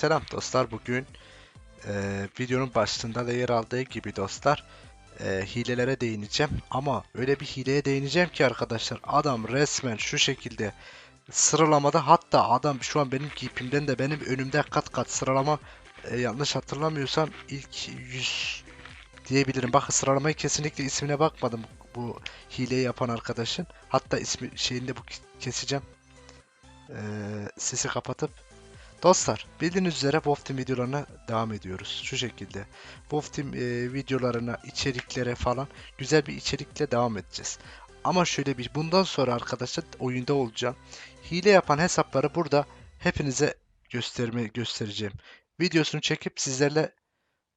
Selam dostlar. Bugün e, videonun başlığında da yer aldığı gibi dostlar e, hilelere değineceğim. Ama öyle bir hileye değineceğim ki arkadaşlar adam resmen şu şekilde sıralamada hatta adam şu an benim gipimden de benim önümde kat kat sıralama e, yanlış hatırlamıyorsam ilk 100 diyebilirim. Bakın sıralamayı kesinlikle ismine bakmadım bu hileyi yapan arkadaşın. Hatta ismi şeyinde bu keseceğim. E, sesi kapatıp Dostlar bildiğiniz üzere Wolf Team videolarına devam ediyoruz. Şu şekilde. Wolf Team e, videolarına, içeriklere falan güzel bir içerikle devam edeceğiz. Ama şöyle bir bundan sonra arkadaşlar oyunda olacağım. Hile yapan hesapları burada hepinize gösterme göstereceğim. Videosunu çekip sizlerle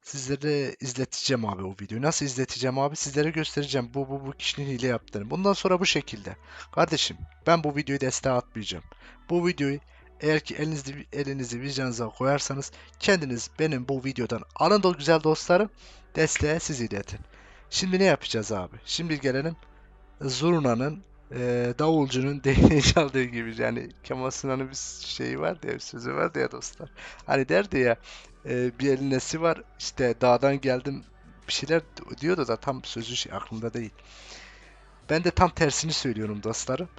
sizlere izleteceğim abi o videoyu. Nasıl izleteceğim abi? Sizlere göstereceğim bu bu bu kişinin hile yaptığını. Bundan sonra bu şekilde. Kardeşim ben bu videoyu desteğe atmayacağım. Bu videoyu eğer ki elinizi, elinizi vicdanınıza koyarsanız kendiniz benim bu videodan alın da güzel dostlarım desteğe siz iletin. Şimdi ne yapacağız abi? Şimdi gelelim Zurna'nın e, davulcunun değneği çaldığı gibi yani Kemal Sunal'ın bir şeyi vardı ya bir sözü vardı ya dostlar. Hani derdi ya e, bir elin var işte dağdan geldim bir şeyler diyordu da tam sözü şey, aklımda değil. Ben de tam tersini söylüyorum dostlarım.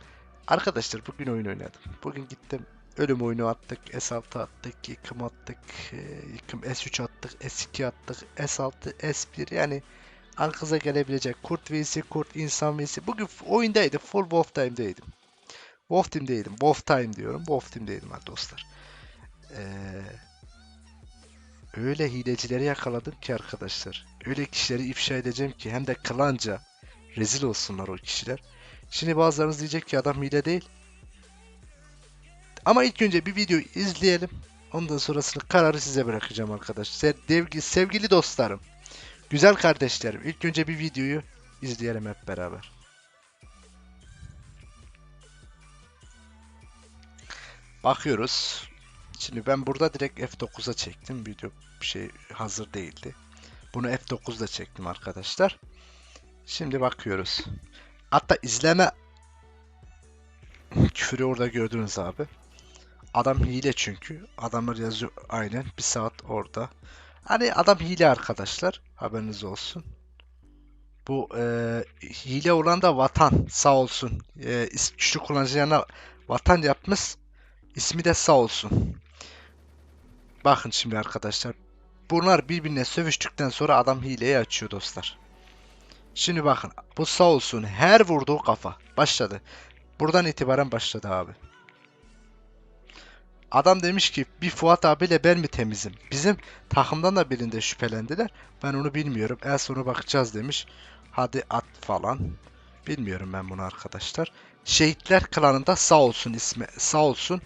Arkadaşlar bugün oyun oynadım. Bugün gittim Ölüm oyunu attık, S6 attık, yıkım attık, e, yıkım S3 attık, S2 attık, S6, S1 yani aklınıza gelebilecek kurt vs kurt, insan vs. Bugün oyundaydım, full Wolf Time'deydim. Wolf Team'deydim, Wolf Time diyorum, Wolf Team'deydim hadi dostlar. Ee, öyle hilecileri yakaladım ki arkadaşlar. Öyle kişileri ifşa edeceğim ki hem de klanca rezil olsunlar o kişiler. Şimdi bazılarınız diyecek ki adam hile değil. Ama ilk önce bir videoyu izleyelim. Ondan sonrasını kararı size bırakacağım arkadaşlar. Sevgili, sevgili dostlarım, güzel kardeşlerim. ilk önce bir videoyu izleyelim hep beraber. Bakıyoruz. Şimdi ben burada direkt F9'a çektim. Video bir şey hazır değildi. Bunu F9'da çektim arkadaşlar. Şimdi bakıyoruz. Hatta izleme küfürü orada gördünüz abi. Adam hile çünkü. Adamlar yazıyor aynen. Bir saat orada. Hani adam hile arkadaşlar. Haberiniz olsun. Bu e, hile olan da vatan. Sağ olsun. E, güçlü kullanıcılarına vatan yapmış. İsmi de sağ olsun. Bakın şimdi arkadaşlar. Bunlar birbirine sövüştükten sonra adam hileyi açıyor dostlar. Şimdi bakın. Bu sağ olsun. Her vurduğu kafa. Başladı. Buradan itibaren başladı abi. Adam demiş ki bir Fuat abiyle ben mi temizim? Bizim takımdan da birinde şüphelendiler. Ben onu bilmiyorum. En sonu bakacağız demiş. Hadi at falan. Bilmiyorum ben bunu arkadaşlar. Şehitler klanında sağ olsun ismi. Sağ olsun.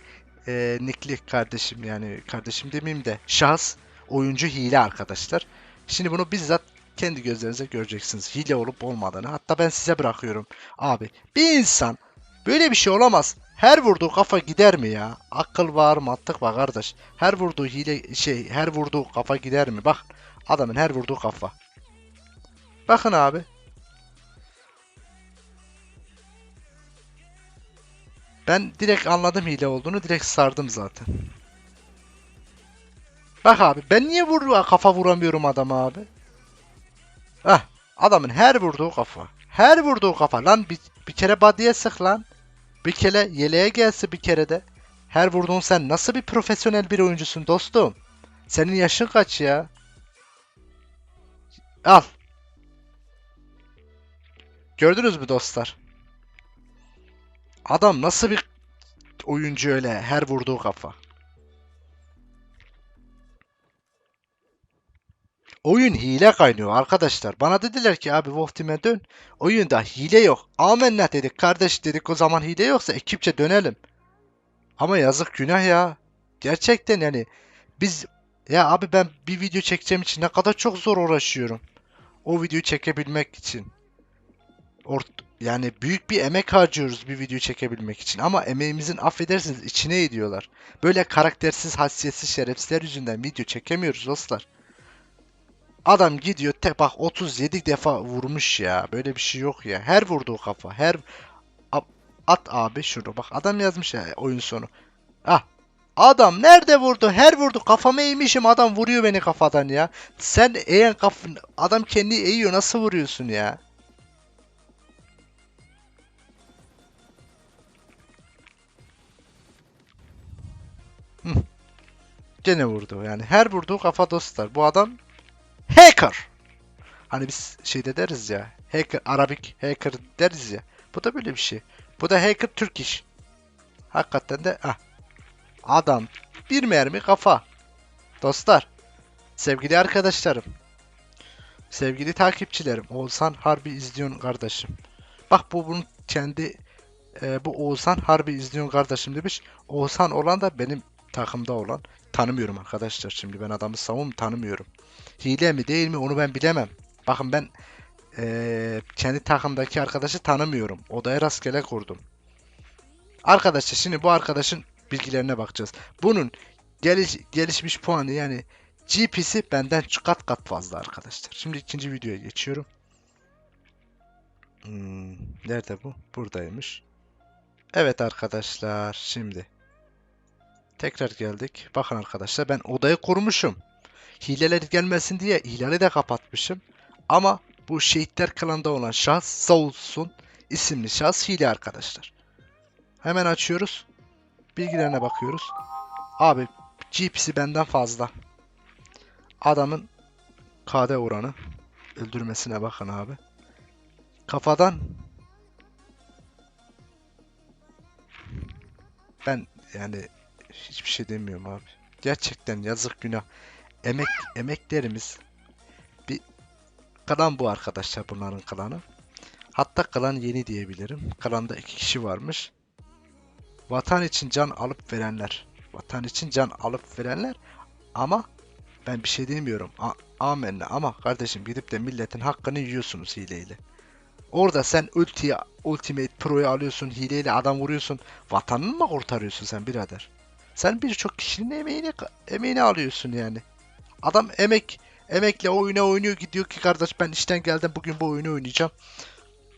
E, Nikli kardeşim yani kardeşim demeyeyim de şahıs oyuncu hile arkadaşlar. Şimdi bunu bizzat kendi gözlerinize göreceksiniz. Hile olup olmadığını. Hatta ben size bırakıyorum. Abi bir insan böyle bir şey olamaz. Her vurduğu kafa gider mi ya? Akıl var mantık var kardeş. Her vurduğu hile şey her vurduğu kafa gider mi? Bak adamın her vurduğu kafa. Bakın abi. Ben direkt anladım hile olduğunu. Direkt sardım zaten. Bak abi ben niye vur kafa vuramıyorum adama abi? Hah adamın her vurduğu kafa. Her vurduğu kafa lan bir, bir kere body'ye sık lan. Bir kere yeleğe gelse bir kere de. Her vurduğun sen nasıl bir profesyonel bir oyuncusun dostum? Senin yaşın kaç ya? Al. Gördünüz mü dostlar? Adam nasıl bir oyuncu öyle her vurduğu kafa. Oyun hile kaynıyor arkadaşlar. Bana dediler ki abi Wolf Team'e dön. Oyunda hile yok. Amenna dedik kardeş dedik o zaman hile yoksa ekipçe dönelim. Ama yazık günah ya. Gerçekten yani biz ya abi ben bir video çekeceğim için ne kadar çok zor uğraşıyorum. O videoyu çekebilmek için. Ort yani büyük bir emek harcıyoruz bir video çekebilmek için. Ama emeğimizin affedersiniz içine ediyorlar. Böyle karaktersiz, haysiyetsiz, şerefsizler yüzünden video çekemiyoruz dostlar. Adam gidiyor te bak 37 defa vurmuş ya. Böyle bir şey yok ya. Her vurduğu kafa. Her at abi şunu. Bak adam yazmış ya oyun sonu. Ah Adam nerede vurdu? Her vurdu. Kafama eğmişim. Adam vuruyor beni kafadan ya. Sen eğen kaf adam kendi eğiyor. Nasıl vuruyorsun ya? Hı. Gene vurdu. Yani her vurduğu kafa dostlar. Bu adam hacker. Hani biz şeyde deriz ya. Hacker, Arabik hacker deriz ya. Bu da böyle bir şey. Bu da hacker Türk iş. Hakikaten de ah. Adam bir mermi kafa. Dostlar, sevgili arkadaşlarım, sevgili takipçilerim, Oğuzhan Harbi izliyorsun kardeşim. Bak bu bunun kendi e, bu Oğuzhan Harbi izliyorsun kardeşim demiş. Oğuzhan olan da benim takımda olan. Tanımıyorum arkadaşlar şimdi ben adamı savun tanımıyorum. Hile mi değil mi onu ben bilemem. Bakın ben e, kendi takımdaki arkadaşı tanımıyorum. Odaya rastgele kurdum. Arkadaşlar şimdi bu arkadaşın bilgilerine bakacağız. Bunun geliş, gelişmiş puanı yani GP'si benden kat kat fazla arkadaşlar. Şimdi ikinci videoya geçiyorum. Hmm, nerede bu? Buradaymış. Evet arkadaşlar şimdi. Tekrar geldik. Bakın arkadaşlar ben odayı kurmuşum. Hileler gelmesin diye ihlali de kapatmışım. Ama bu şehitler klanında olan şahıs Saulsun isimli şahıs hile arkadaşlar. Hemen açıyoruz. Bilgilerine bakıyoruz. Abi GP'si benden fazla. Adamın KD oranı. Öldürmesine bakın abi. Kafadan ben yani hiçbir şey demiyorum abi. Gerçekten yazık günah. Emek emeklerimiz bir klan bu arkadaşlar bunların klanı. Hatta klan yeni diyebilirim. Klanda iki kişi varmış. Vatan için can alıp verenler. Vatan için can alıp verenler. Ama ben bir şey demiyorum. A ama kardeşim gidip de milletin hakkını yiyorsunuz hileyle. Orada sen ultiyi, Ultimate Pro'yu alıyorsun, hileyle adam vuruyorsun. Vatanını mı kurtarıyorsun sen birader? Sen birçok kişinin emeğini emeğini alıyorsun yani. Adam emek emekle oyuna oynuyor gidiyor ki kardeş ben işten geldim bugün bu oyunu oynayacağım.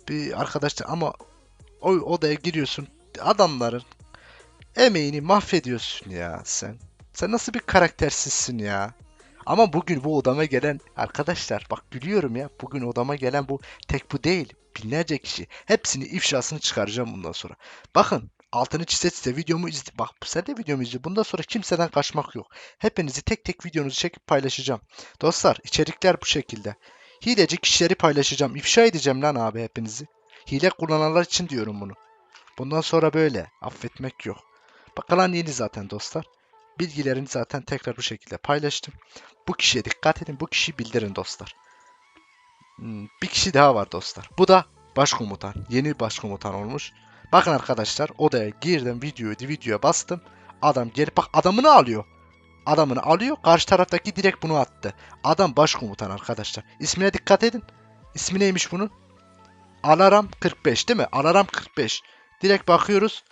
Bir arkadaşlar ama o odaya giriyorsun. Adamların emeğini mahvediyorsun ya sen. Sen nasıl bir karaktersizsin ya. Ama bugün bu odama gelen arkadaşlar bak gülüyorum ya. Bugün odama gelen bu tek bu değil. Binlerce kişi. Hepsini ifşasını çıkaracağım bundan sonra. Bakın altını çize videomu izle. Bak sen de videomu izle. Bundan sonra kimseden kaçmak yok. Hepinizi tek tek videonuzu çekip paylaşacağım. Dostlar içerikler bu şekilde. Hileci kişileri paylaşacağım. İfşa edeceğim lan abi hepinizi. Hile kullananlar için diyorum bunu. Bundan sonra böyle. Affetmek yok. Bakalan yeni zaten dostlar. Bilgilerini zaten tekrar bu şekilde paylaştım. Bu kişiye dikkat edin. Bu kişiyi bildirin dostlar. Hmm, Bir kişi daha var dostlar. Bu da başkomutan. Yeni başkomutan olmuş. Bakın arkadaşlar odaya girdim videoyu videoya bastım. Adam gelip bak adamını alıyor. Adamını alıyor. Karşı taraftaki direkt bunu attı. Adam başkomutan arkadaşlar. İsmine dikkat edin. İsmi neymiş bunun? Alaram 45 değil mi? Alaram 45. Direkt bakıyoruz.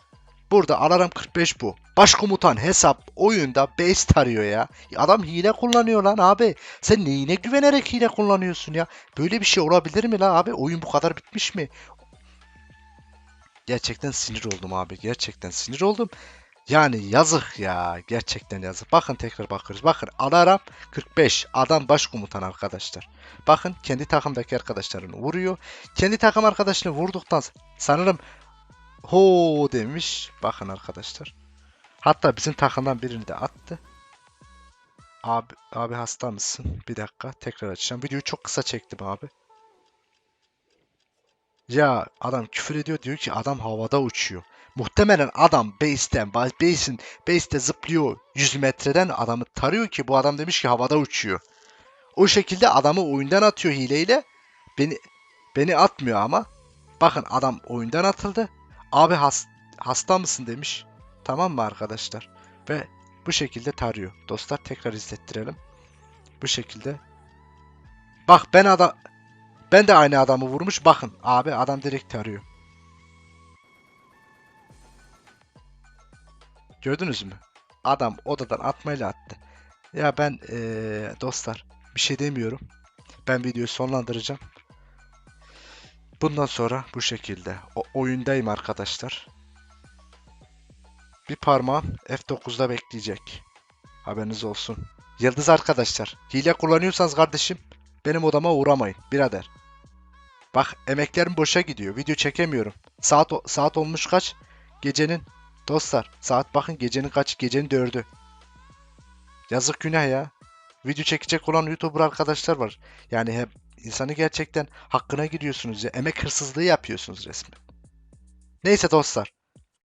Burada Alaram 45 bu. Başkomutan hesap oyunda base tarıyor ya. Adam hile kullanıyor lan abi. Sen neyine güvenerek hile kullanıyorsun ya? Böyle bir şey olabilir mi lan abi? Oyun bu kadar bitmiş mi? Gerçekten sinir oldum abi. Gerçekten sinir oldum. Yani yazık ya. Gerçekten yazık. Bakın tekrar bakıyoruz. Bakın Alaram 45. Adam başkomutan arkadaşlar. Bakın kendi takımdaki arkadaşlarını vuruyor. Kendi takım arkadaşını vurduktan sanırım ho demiş. Bakın arkadaşlar. Hatta bizim takımdan birini de attı. Abi, abi hasta mısın? Bir dakika tekrar açacağım. Videoyu çok kısa çektim abi. Ya adam küfür ediyor diyor ki adam havada uçuyor. Muhtemelen adam base'ten, base'in base'te zıplıyor 100 metreden adamı tarıyor ki bu adam demiş ki havada uçuyor. O şekilde adamı oyundan atıyor hileyle. Beni beni atmıyor ama. Bakın adam oyundan atıldı. Abi has, hasta mısın demiş. Tamam mı arkadaşlar? Ve bu şekilde tarıyor. Dostlar tekrar izlettirelim. Bu şekilde. Bak ben adam ben de aynı adamı vurmuş. Bakın abi adam direkt tarıyor. Gördünüz mü? Adam odadan atmayla attı. Ya ben eee, dostlar bir şey demiyorum. Ben videoyu sonlandıracağım. Bundan sonra bu şekilde. O oyundayım arkadaşlar. bir parmağım F9'da bekleyecek. Haberiniz olsun. Yıldız arkadaşlar. Hile kullanıyorsanız kardeşim benim odama uğramayın birader. Bak emeklerim boşa gidiyor. Video çekemiyorum. Saat saat olmuş kaç? Gecenin dostlar saat bakın gecenin kaç? Gecenin dördü. Yazık günah ya. Video çekecek olan YouTuber arkadaşlar var. Yani hep insanı gerçekten hakkına giriyorsunuz ya. Emek hırsızlığı yapıyorsunuz resmen. Neyse dostlar.